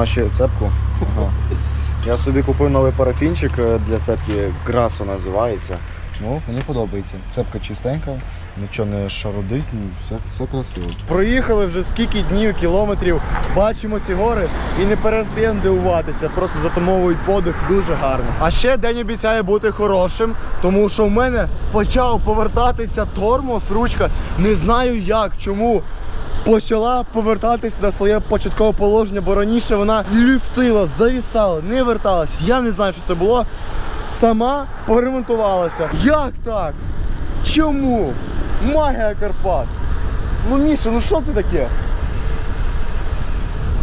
Міша цепку. Ага. Я собі купив новий парафінчик е, для цепки, Грасо називається. Ну, мені подобається. Цепка чистенька, нічого не шародить, ну, все, все красиво. Проїхали вже скільки днів, кілометрів, бачимо ці гори і не перестаємо дивуватися. Просто затамовують подих дуже гарно. А ще день обіцяє бути хорошим, тому що в мене почав повертатися тормоз, ручка. Не знаю як, чому почала повертатись на своє початкове положення, бо раніше вона люфтила, завісала, не верталась. Я не знаю, що це було. Сама поремонтувалася. Як так? Чому? Магія Карпат. Ну Міша, ну що це таке?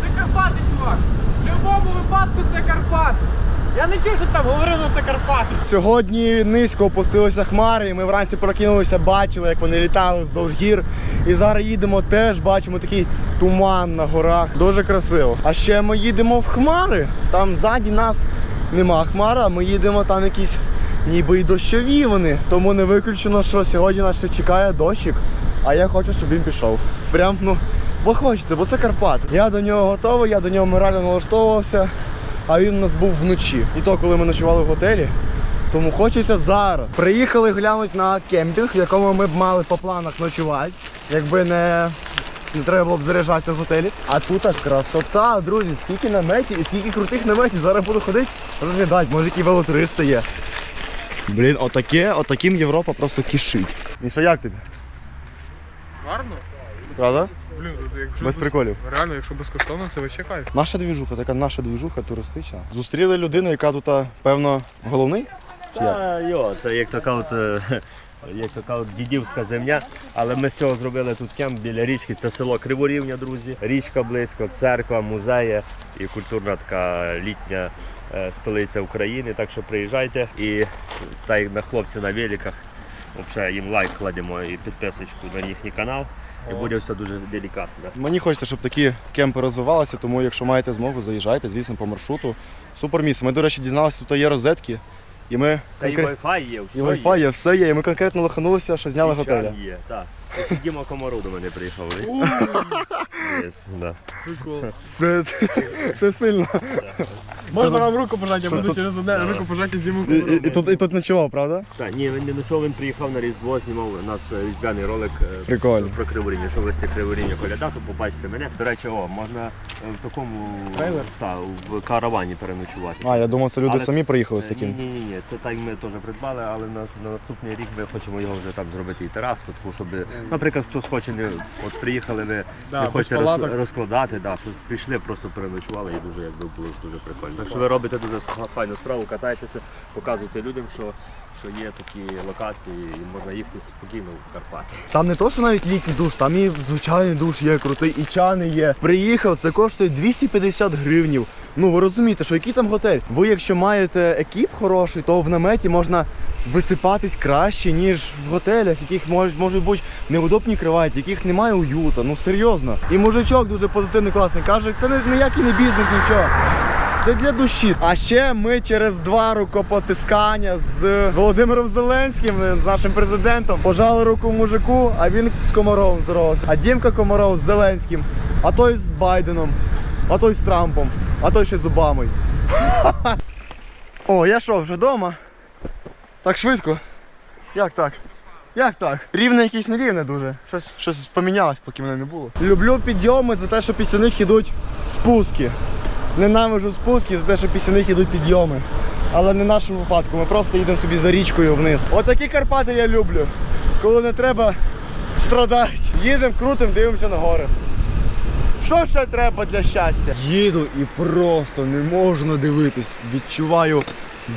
Це Карпати, чувак! В будь-якому випадку це Карпати! Я не чув, що там говорили, це Карпати. Сьогодні низько опустилися хмари, і ми вранці прокинулися, бачили, як вони літали вздовж гір. І зараз їдемо теж, бачимо такий туман на горах. Дуже красиво. А ще ми їдемо в хмари. Там ззаді нас нема хмара, ми їдемо там якісь ніби й дощові вони. Тому не виключено, що сьогодні нас ще чекає дощик. А я хочу, щоб він пішов. Прям, ну, бо хочеться, бо це Карпат. Я до нього готовий, я до нього морально налаштовувався а він у нас був вночі. І то, коли ми ночували в готелі. Тому хочеться зараз. Приїхали глянути на кемпінг, в якому ми б мали по планах ночувати, якби не, не треба було б заряджатися в готелі. А тут аж красота, друзі, скільки наметів і скільки крутих наметів. Зараз буду ходити, розглядати, може які велотуристи є. Блін, отаке, отаким Європа просто кишить. Міша, як тобі? Гарно? Правда? Якщо Без приколів. реально, якщо безкоштовно, це вообще кайф. Наша двіжуха, така наша двіжуха туристична. Зустріли людину, яка тут, певно, головний. Та йо, це як така от. е, Як така от дідівська земля, але ми з цього зробили тут кемп біля річки. Це село Криворівня, друзі. Річка близько, церква, музеї і культурна така літня е, столиця України. Так що приїжджайте і так як на хлопці на великах, взагалі їм лайк кладемо і підписочку на їхній канал. І буде все дуже делікатно. Мені хочеться, щоб такі кемпи розвивалися, тому якщо маєте змогу, заїжджайте, звісно, по маршруту. Супер місце. Ми, до речі, дізналися, тут є розетки, і ми Та і конкрет- Wi-Fi є, і Wi-Fi є, все є. І ми конкретно лоханулися, що зняли І готеля. є, так. Ось Діма Комару до мене приїхав. Yes, да. Прикол. Це, це сильно. Можна вам руку пожати, я буду через одне руку пожати Діму І, і, і, тут, і тут ночував, правда? Так, ні, він не нічого, він приїхав на Різдво, знімав у нас е, різдвяний ролик е, Прикольно. про Криворівню. Якщо вести Криворівню коляда, то побачите мене. До речі, о, можна е, в такому Трейлер? та, в каравані переночувати. А, я думав, це люди Але самі це- приїхали з таким. ні, ні, ні, це так ми теж придбали, але на, на наступний рік ми хочемо його вже там зробити і тераску, таку, щоб, наприклад, хтось хоче не от приїхали ви, Да, не без хочете палаток. розкладати, да, що прийшли, просто переночували і дуже якби було дуже прикольно. Так що ви робите дуже файну справу, катайтеся, показуйте людям, що, що є такі локації і можна їхати спокійно в Карпати. Там не то, що навіть літній душ, там і звичайний душ є крутий, і чани є. Приїхав, це коштує 250 гривнів. Ну ви розумієте, що який там готель? Ви, якщо маєте екіп хороший, то в наметі можна висипатись краще, ніж в готелях, яких можуть, можуть бути неудобні кроваті, яких немає уюта. Ну серйозно. І мужичок дуже позитивний, класний. Каже, це не ніякий не бізнес, нічого. Це для душі. А ще ми через два рукопотискання з Володимиром Зеленським, з нашим президентом, пожали руку мужику, а він з Комаровим здоровався. А Дімка Комаров з Зеленським, а той з Байденом, а той з Трампом, а той ще з Обамою. О, я що, вже вдома? Так швидко. Як так? Як так? Рівне якесь нерівне дуже. Щось, щось помінялось, поки мене не було. Люблю підйоми за те, що після них ідуть спуски. Ненавижу спуски за те, що після них ідуть підйоми. Але не в нашому випадку, ми просто їдемо собі за річкою вниз. Отакі Карпати я люблю. Коли не треба страдати. Їдемо крутим, дивимося на гори. Що ще треба для щастя? Їду і просто не можу надивитись. Відчуваю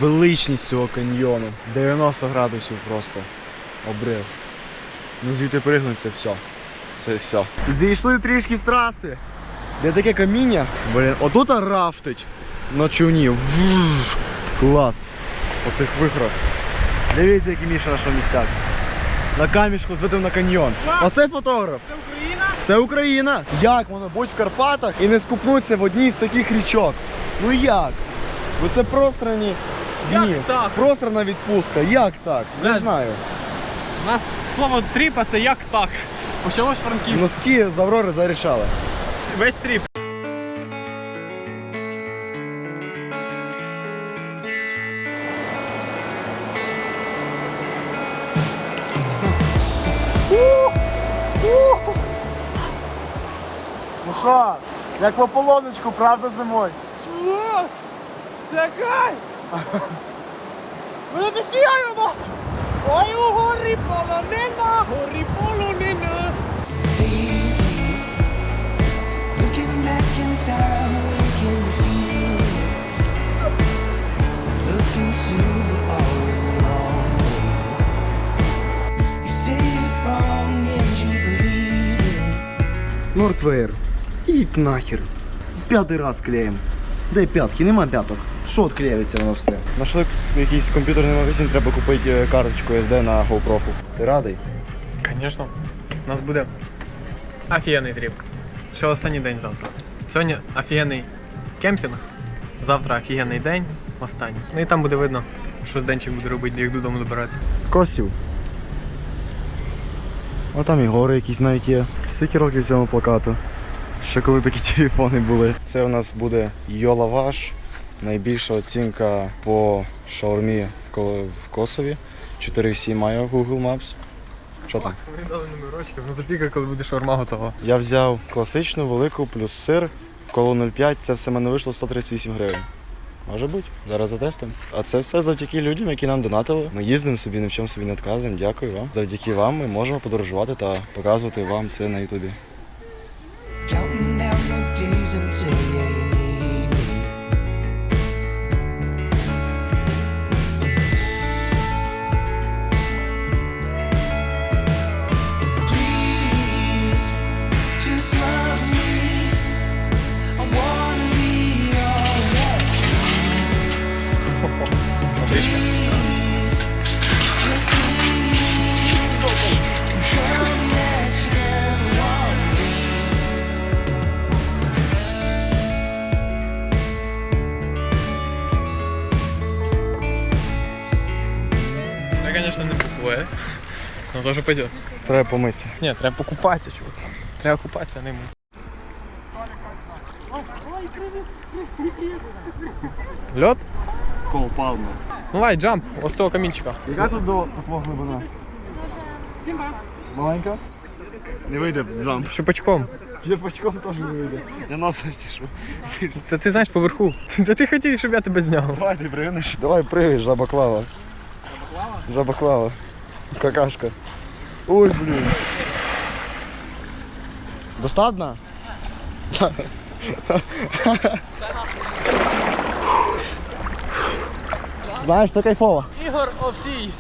величність цього каньйону. 90 градусів просто. Обрив. Ну звідти пригнуть це все. Це все. Зійшли трішки з траси. Де таке каміння? Блін, отут рафтить на човні. Вжж. Клас. По цих вихрах. Дивіться, який Міша знайшов місцяк. На камішку з на каньйон. Оце фотограф. Це Україна? Це Україна. Як можна бути в Карпатах і не скупнутися в одній з таких річок? Ну як? Ну це просрані Як так? Просрана відпустка. Як так? Не Блядь. знаю. У нас слово тріпа це як так. Почалось Франківськ. Носки з Аврори зарішали весь тріп. Ну що, як по полоночку, правда зимой? Чого? Закай! Буде чия у нас! Ой, у горі полонина, горі полонина! Нортвейр. Ідь нахер. П'ятий раз клеїм. Де п'ятки? Нема п'яток. Що відклеюється воно все? Нашли якийсь комп'ютерний магазин, треба купити е, карточку SD на GoPro. Ти радий? Звісно, у нас буде офігенний тріп. Ще останній день завтра. Сьогодні офігенний кемпінг, завтра офігенний день, останній. Ну і там буде видно, що з денчик буде робити, як додому добиратися. Косів. А там і гори якісь навіть є. Скільки років цьому плакату? Ще коли такі телефони були. Це у нас буде Йолаваш. Найбільша оцінка по шаурмі в, Ко- в Косові. 4,7 має Google Maps. Що там? Ми дали номерочки, воно запіка, коли буде шаурма готова. Я взяв класичну, велику, плюс сир, коло 0,5, це все мене вийшло 138 гривень. Може бути, зараз затестимо. А це все завдяки людям, які нам донатили. Ми їздимо собі, ні в чому собі не відказуємо. Дякую вам. Завдяки вам ми можемо подорожувати та показувати вам це на Ютубі. Ну теж пойде. Треба помитися. Ні, треба покупатися, чувак. Треба купатися, а не мити. Льот? Кол палма. Ну давай, джамп, ось цього камінчика. Яка тут до твого глибина? Маленька? Не вийде джамп. Щупачком. Черпачком теж не вийде. Я носа тішу. Та ти знаєш поверху. Та ти хотів, щоб я тебе зняв. Давай ти пригнеш. Давай пригай, жаба клава. Жаба клава. Какашка. Ой, блін. Достатньо? Знаєш, це кайфово. Ігор Овсій.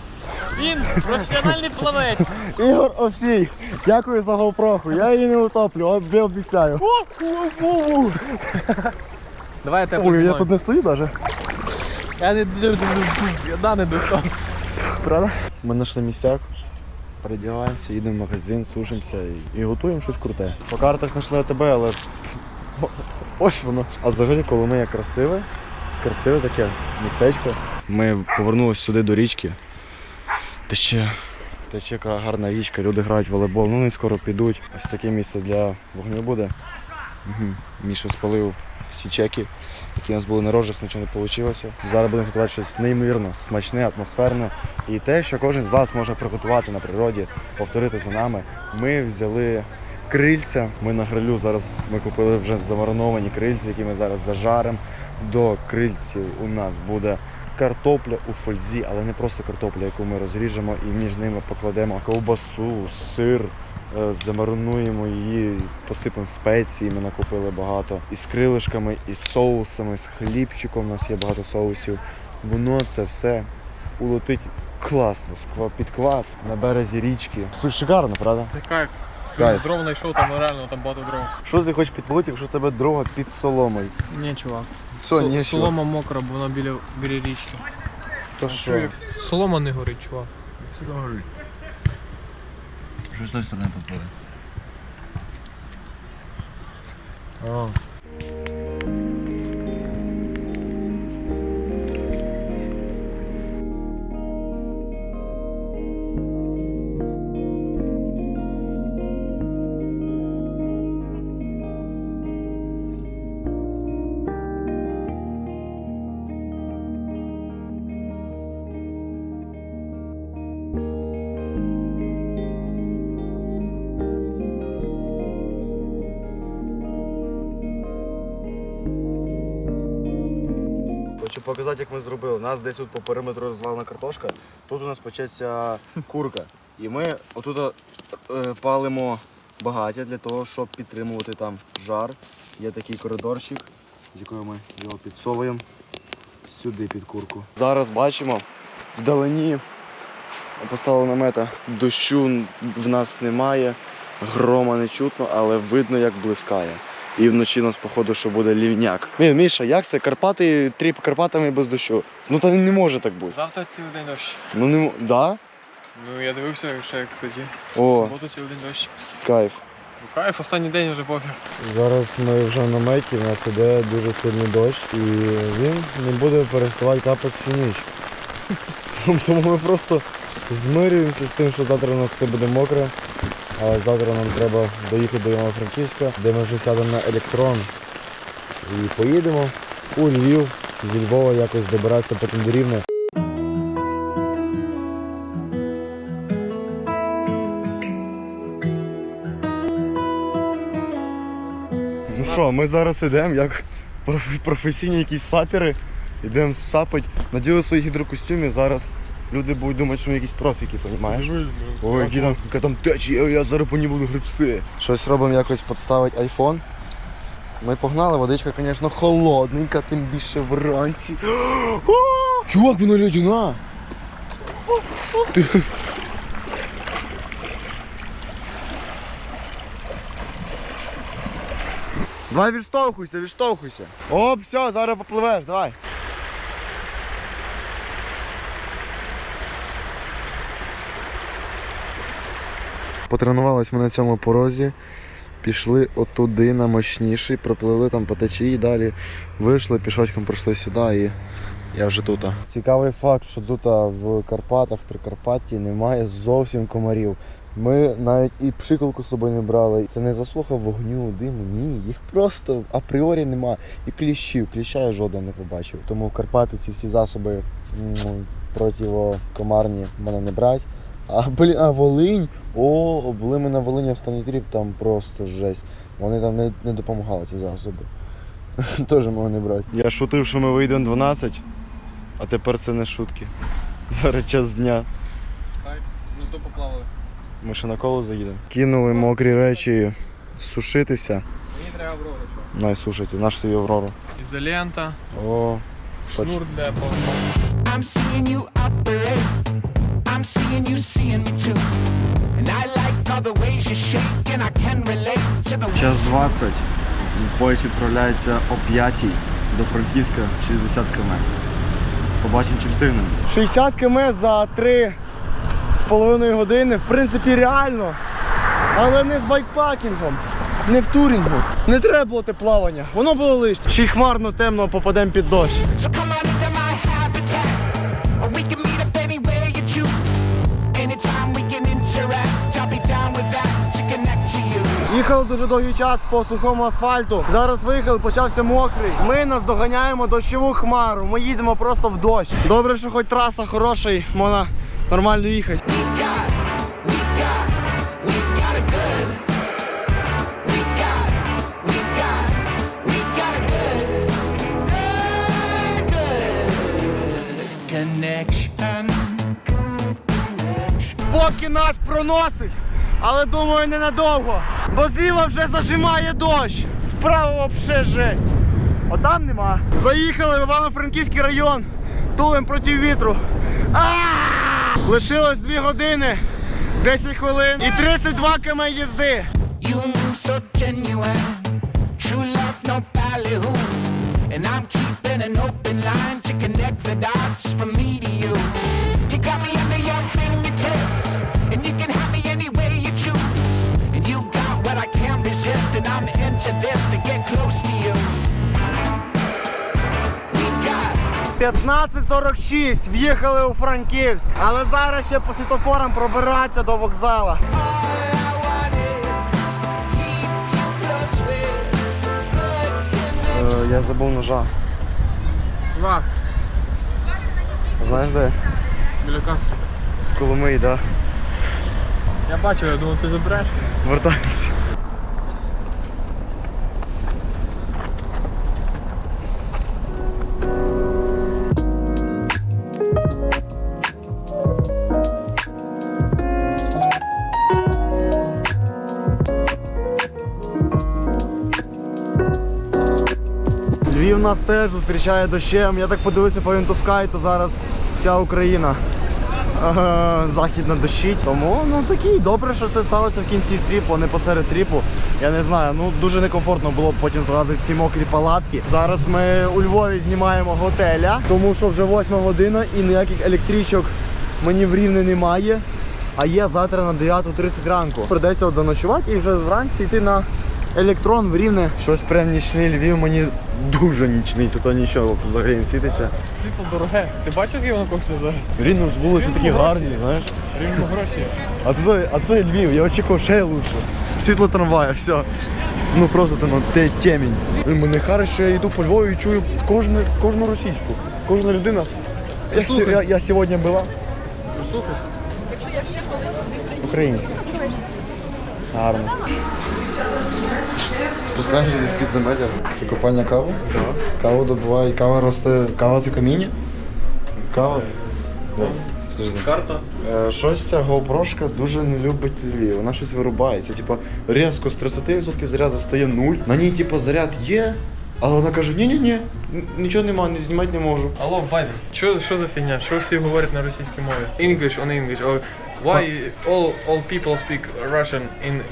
Він професіональний плавець. Ігор Овсій, дякую за GoPro. Я її не утоплю, от обіцяю. Давай я тебе Ой, я тут не стою навіть. Я не дуже да не достав. Правда? Ми знайшли місцяк, передягаємося, їдемо в магазин, сушимося і, і готуємо щось круте. По картах знайшли АТБ, але ось воно. А взагалі Коломия красиве, красиве таке містечко. Ми повернулися сюди до річки. Тече, тече гарна річка, люди грають в волейбол, ну вони скоро підуть. Ось таке місце для вогню буде. Угу. Міша спалив всі чеки, які у нас були на рожах, нічого не вийшло. Зараз будемо готувати щось неймовірно, смачне, атмосферне. І те, що кожен з вас може приготувати на природі, повторити за нами. Ми взяли крильця. Ми на грилю зараз ми купили вже замариновані крильці, які ми зараз зажаримо. До крильців у нас буде картопля у фользі, але не просто картопля, яку ми розріжемо і між ними покладемо ковбасу, сир. Е, Замаринуємо її, посипемо спеціями, накупили багато. І з крилишками, і з соусами, з хлібчиком. У нас є багато соусів. Воно це все улетить класно, сква- під квас на березі річки. Це шикарно, правда? Це кайф. Кайф. Дров знайшов, там реально там багато дров. Що ти хочеш підпалити, якщо тебе дрова під соломою? Ні, чувак. Сол- ні, Солома мокра, бо вона біля, біля річки. То що? Солома не горить, чувак. Що з тої сторони попали? Показати, як ми зробили. У нас десь тут по периметру розвалена картошка, тут у нас печеться курка. І ми отут е, палимо багаття для того, щоб підтримувати там жар. Є такий коридорчик, з якого ми його підсовуємо сюди під курку. Зараз бачимо вдалині поставили намета. Дощу в нас немає, грома не чутно, але видно, як блискає. І вночі у нас, походу, що буде лівняк. Мі- Міша, як це? Карпати, тріп Карпатами без дощу. Ну та не може так бути. Завтра цілий день дощ. Ну не м- да? Ну я дивився ще як тоді. В О, суботу цілий день дощ. кайф. Ну кайф, останній день вже похер. Зараз ми вже в наметі, в нас іде дуже сильний дощ і він не буде переставати капати всю ніч. Тому- Тому ми просто змирюємося з тим, що завтра у нас все буде мокре. А завтра нам треба доїхати до Івано-Франківська, де ми вже сядемо на електрон і поїдемо у Львів зі Львова якось добиратися потім до Рівне. Ну що, ми зараз йдемо як професійні якісь сапери. Йдемо сапати, наділи свої гідрокостюми, зараз люди будуть думати, що ми якісь профіки, розумієш? Ой, які там, яка там течія, я зараз по ній буду гребсти. Щось робимо якось підставити айфон. Ми погнали, водичка, звісно, холодненька, тим більше вранці. О! Чувак, вона льодяна! Ти- Давай відштовхуйся, відштовхуйся. О, все, зараз попливеш, давай. Потренувались ми на цьому порозі, пішли отуди на мощніший, проплили там по течії, далі вийшли, пішочком пройшли сюди і я вже тут. Цікавий факт, що тут в Карпатах, Прикарпатті немає зовсім комарів. Ми навіть і пшикалку з собою не брали. Це не заслуга вогню, диму. Ні, їх просто апріорі нема. І кліщів, кліща я жодного не побачив. Тому в Карпати ці всі засоби противокомарні мене не брать. А блін, а Волинь, о, були ми на Волині останній тріп, там просто жесть. Вони там не, не допомагали ті засоби. Теж мого не брати. Я шутив, що ми вийдемо 12, а тепер це не шутки. Зараз час дня. Кайф, ми знову поплавали. Ми ще на коло заїдемо. Кинули мокрі речі сушитися. Мені треба Аврору. Най сушиться, наш тобі Аврору. Ізолента, О, шнур для повного. I'm seeing you seeing me too. And I like all the ways you shake, and I can relate to the час 20. Поїзд відправляється о 5 до Франківська 60 км. Побачимо, чи встигнемо. 60 км за 3 з половиною години, в принципі, реально. Але не з байкпакінгом, не в турінгу. Не треба було те плавання. Воно було лишнє. Ще й хмарно темно попадемо під дощ. So come Їхали дуже довгий час по сухому асфальту. Зараз виїхали, почався мокрий. Ми наздоганяємо дощову хмару. Ми їдемо просто в дощ. Добре, що хоч траса хороша і можна нормально їхати. Поки нас проносить, але думаю ненадовго. Бо зліва вже зажимає дощ. Справа взагалі жесть. Отам нема. Заїхали в Івано-Франківський район. Тулем проти вітру. А! Лишилось 2 години, 10 хвилин і 32 км їзди. And I'm keeping an open line to connect the dots from me to you. 15.46, в'їхали у Франківськ. Але зараз ще по світофорам пробиратися до вокзала. Е, я забув ножа. Чувак, Знаєш де? біля кастри. В Коломиї, так. Да. Я бачив, я думав, ти забереш. Вертаємося. Нас теж зустрічає дощем. Я так подивився по Вінтускай, то зараз вся Україна. е, Західна дощить. Тому ну такий добре, що це сталося в кінці тріпу, а не посеред тріпу. Я не знаю, ну дуже некомфортно було б потім зразу ці мокрі палатки. Зараз ми у Львові знімаємо готеля, тому що вже 8 година і ніяких електричок мені в рівне немає. А є завтра на 9.30 ранку. Придеться от заночувати і вже вранці йти на електрон в рівне. Щось прям нічний Львів мені дуже нічний, тут нічого взагалі не світиться. Світло дороге. Ти бачиш, скільки воно коштує зараз? Рівно з вулиці такі гарні, знаєш. Рівно гроші. А тут, а тут Львів, я очікував ще лучше. Світло трамвая, все. Ну просто там те темінь. І Мене харе, що я йду по Львові і чую кожну, кожну російську. Кожна людина. Як сі- я, я сьогодні була Слухайся. українська. Гарно. Спускаєшся десь під. Це копальня кави? Так. Каву добуває, кава росте. Кава це каміння? Кава. Подожди. Карта. Е, Щось ця GoPro дуже не любить Львів. Вона щось вирубається. Типа різко з 30% заряду стає 0. На ній, типа, заряд є, але вона каже: ні-ні-ні, нічого нема, не знімати не можу. Алло, Байден. Що, що за фігня? Що всі говорять на російській мові? English on English. Why all, all people speak Russian in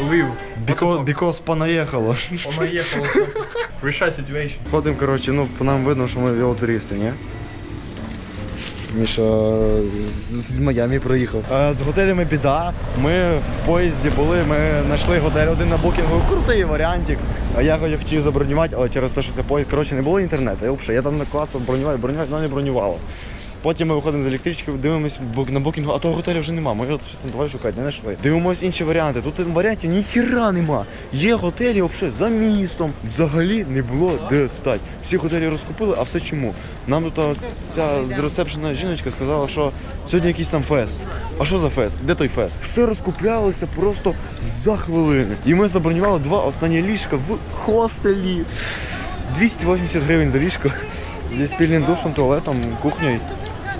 Lviv? Because, because понаїхало. Понаїхало. Решай situation. Ходимо, коротше, ну по нам видно, що ми велотуристи, ні? Міша з, з Майамі проїхав. Е, З готелями біда. Ми в поїзді були, ми знайшли готель один на букінгу. Крутий варіантик. А Я його хотів забронювати, але через те, що це поїзд, коротше, не було інтернету. Я взагалі, я там наклацав бронювати, бронювати, воно не бронювало. Потім ми виходимо з електрички, дивимося на букінгу, а того готелю вже нема. Ми от щось там давай шукати, не знайшли. Дивимось інші варіанти. Тут варіантів ніхіра нема. Є готелі взагалі за містом. Взагалі не було де стати. Всі готелі розкупили, а все чому? Нам тут ця ресепшена жіночка сказала, що сьогодні якийсь там фест. А що за фест? Де той фест? Все розкуплялося просто за хвилини. І ми забронювали два останні ліжка в хостелі. 280 гривень за ліжко. Зі спільним душем, туалетом, кухнею.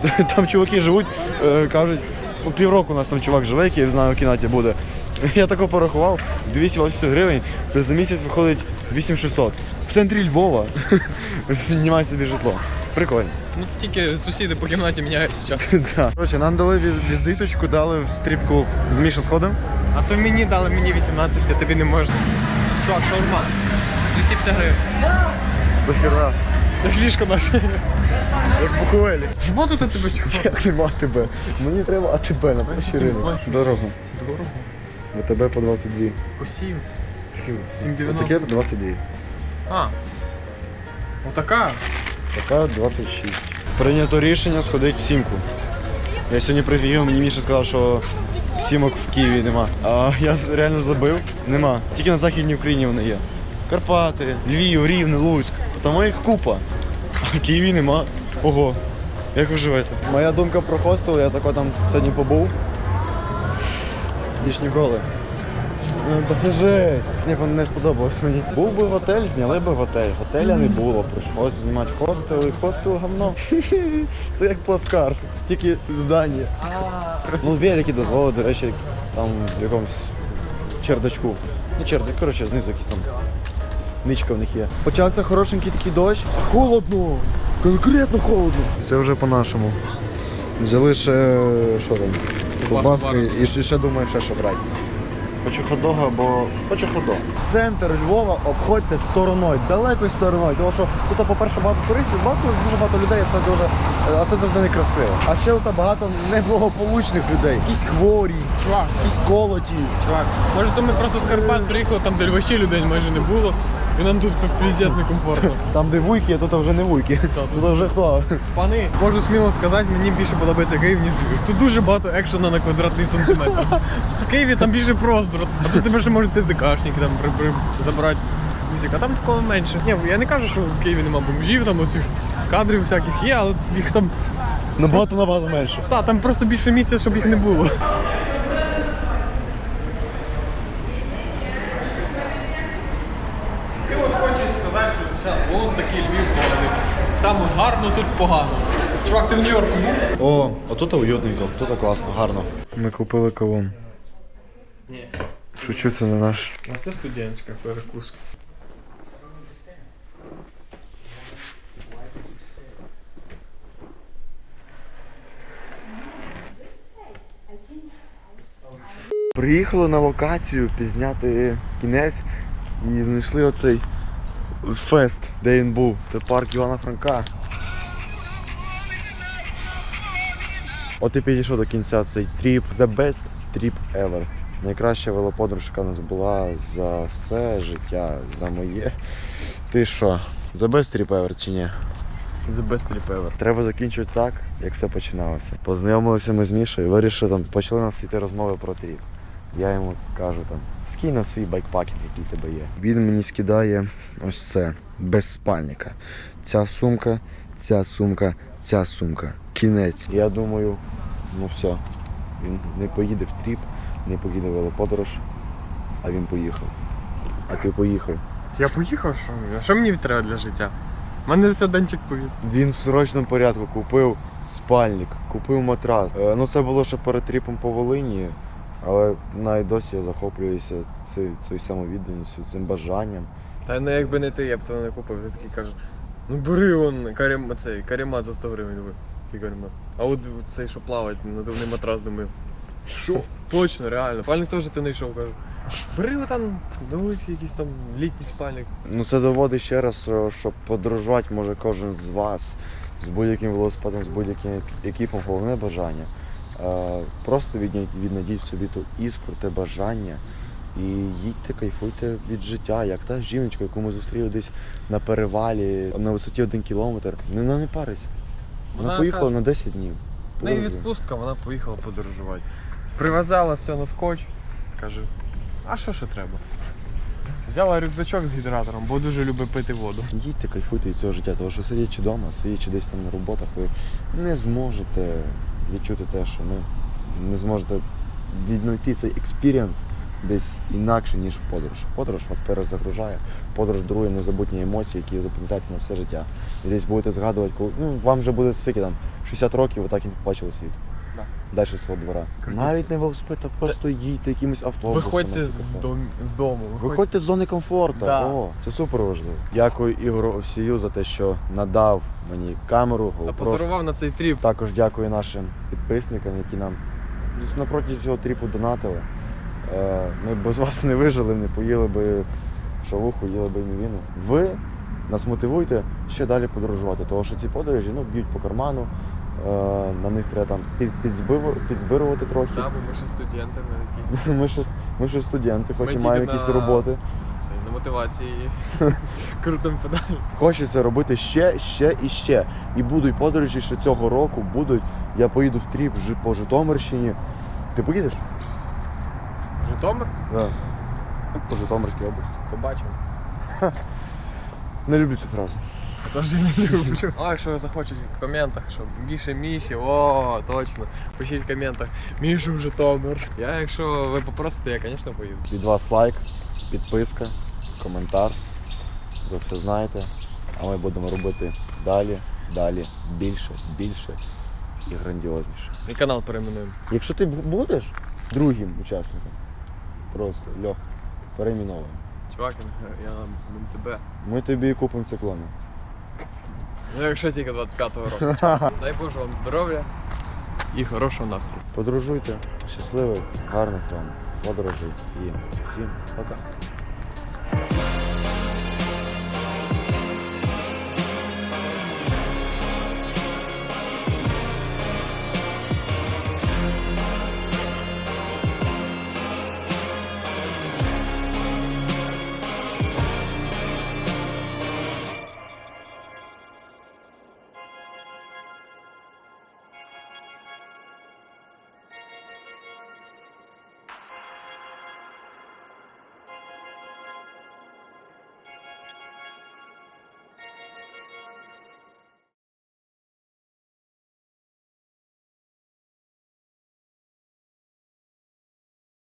Там чуваки живуть, е, кажуть, ну, півроку у нас там чувак живе, який я знаю, в кімнаті буде. Я тако порахував, 280 гривень, це за місяць виходить 8600. В центрі Львова знімай собі житло. Прикольно. Ну тільки сусіди по кімнаті міняються час. Да. Короче, нам дали віз- візиточку, дали в стріп-клуб. Міша, сходимо? А то мені дали мені 18, а тобі не можна. Так, шаурма. 250 гривень. До хера. Як ліжко наше. Як в Букуелі. Нема тут тебе чого? Як нема тебе? Мені треба АТБ на перший ринок. Дорого. Дорого. ВТБ по 22. По 7. Таке, 7,90. таке 22. А. Отака. Така 26. Прийнято рішення сходити в сімку. Я сьогодні прифігів, мені Міша сказав, що сімок в Києві нема. А я з- реально забив. Нема. Тільки на Західній Україні вони є. Карпати, Львів, Рівне, Луцьк. Там їх купа. А в Києві нема. Ого. Як ви живете? Моя думка про хостел, я тако там сьогодні побув. Більш ніколи. Ну, та це жесть. Ні, воно не сподобалось мені. Був би готель, зняли би готель. Готеля не було. Прийшлось знімати хостел і хостел гамно. Це як плацкарт, тільки в зданні. Ну, велики дозволили, до речі, там в якомусь чердачку. Не чердак, коротше, знизу якийсь там. Ничка в них є. Почався хорошенький такий дощ. Холодно! Конкретно холодно. Це вже по-нашому. Взяли ще що там? Ковбаски і ще, ще думаю, ще що брати. Хочу ходога, бо хочу ходога. Центр Львова обходьте стороною, далекою стороною. Тому що тут, по-перше, багато туристів, багато, дуже багато людей, це дуже, е, а це завжди некрасиво. А ще тут багато неблагополучних людей. Якісь хворі, Чувак, якісь колоті. чувак. Може то ми просто з Карпат приїхали, там де вообще людей майже не було. І нам тут піздець некомфортно. Там, де вуйки, а тут вже не вуйки. Тут вже хто? Пани, можу сміло сказати, мені більше подобається Київ, ніж Львів. Тут дуже багато екшена на квадратний сантиметр. В Києві там більше простору. А тут тебе ще можуть ТЗКшники там при, при, забрати а там такого менше. Ні, я не кажу, що в Києві нема бомжів, там оцих кадрів всяких є, але їх там. Набагато набагато менше. Та, там просто більше місця, щоб їх не було. ну тут погано. Чувак, ти в Нью-Йорку був? О, отут уютненько, тут класно, гарно. Ми купили колон. Ні. Шучу, це не наш. А це студентська перекуска. Приїхали на локацію пізняти кінець і знайшли оцей фест, де він був. Це парк Івана Франка. От і підійшов до кінця цей тріп. The best trip ever. Найкраща велоподорож, яка у нас була за все життя, за моє. Ти що, the best trip ever чи ні? The best trip ever. Треба закінчувати так, як все починалося. Познайомилися ми з Мішою, вирішили там, почали нас йти розмови про тріп. Я йому кажу там, скинь на свій байкпакінг, який тебе є. Він мені скидає ось це, без спальника. Ця сумка, ця сумка, ця сумка. Кінець. Я думаю, ну все, він не поїде в тріп, не поїде в велоподорож, а він поїхав. А ти поїхав. Я поїхав, що? А що мені треба для життя? У мене все Данчик повіз. Він в срочному порядку купив спальник, купив матрас. Е, Ну це було ще перед тріпом по Волині, але навіть досі я захоплююся цією цією самовідданістю, цим бажанням. Та ну якби не ти, я б того не купив. Ти такий кажеш, ну бери он карем, цей, каремат за 100 гривень. Думаю, який каремат. А от цей, що плавать, надувний матрас, думаю. Що? Точно, реально. Спальник теж ти не йшов, кажу. Бери там на вулиці якийсь там літній спальник. Ну це доводить ще раз, що, що подорожувати може кожен з вас з будь-яким велосипедом, з будь-яким екіпом, головне бажання. Е, Просто віднай- віднайдіть в собі ту іскру, те бажання і їдьте, кайфуйте від життя, як та жіночка, яку ми зустріли десь на перевалі на висоті один кілометр. Не, вона не париться. Вона, Вона поїхала каже- на 10 днів. В неї відпустка, вона поїхала подорожувати. Прив'язала все на скотч, каже, а що ще треба? Взяла рюкзачок з гідратором, бо дуже любить пити воду. Їдьте, кайфуйте від цього життя, тому що сидячи вдома, сидячи десь там на роботах, ви не зможете відчути те, що ну, не зможете віднайти цей експірієнс десь інакше, ніж в подорож. Подорож вас перезагружає, подорож дарує незабутні емоції, які запам'ятаєте на все життя. І десь будете згадувати, коли ну, вам вже буде скільки там 60 років, ви так і не побачили світ. Да. Далі свого двора. Крутість. Навіть не велосипед, а просто їдьте якимось автобусом. Виходьте з, дом, з дому. Виходьте. Виходьте з зони комфорту. Да. О, це супер важливо. Дякую Ігору Овсію за те, що надав мені камеру. Та GoPro. подарував на цей тріп. Також дякую нашим підписникам, які нам напроти цього тріпу донатили. Е, Ми б без вас не вижили, не поїли би шавуху, їли би мівіну. Ви нас мотивуєте ще далі подорожувати, тому що ці подорожі ну, б'ють по карману. е, На них треба там підзбирувати трохи. Да, бо ми ще студенти ми. Ми ще, ми ще студенти, хоч і маємо якісь на- роботи. Це на мотивації крутим педаль. Хочеться робити ще, ще і ще. І будуть подорожі ще цього року, будуть. Я поїду в тріп по Житомирщині. Ти поїдеш? Житомир? Так. По Житомирській області. Побачимо. Не люблю цю фразу. Я теж її не люблю. А якщо захочуть в коментах, що більше Міші, о, точно. Пишіть в коментах, Мішу в Житомир. Я, якщо ви попросите, я, звісно, поїду. Від вас лайк, підписка, коментар. Ви все знаєте. А ми будемо робити далі, далі, більше, більше і грандіозніше. І канал перейменуємо. Якщо ти будеш другим учасником, просто Льох, перейменовуємо. Чувак, я ми тебе. Ми тобі купимо циклони. Ну якщо тільки 25-го року. Дай Боже вам здоров'я і хорошого настрою. Подорожуйте, щасливих, гарних вам подорожей і всім пока.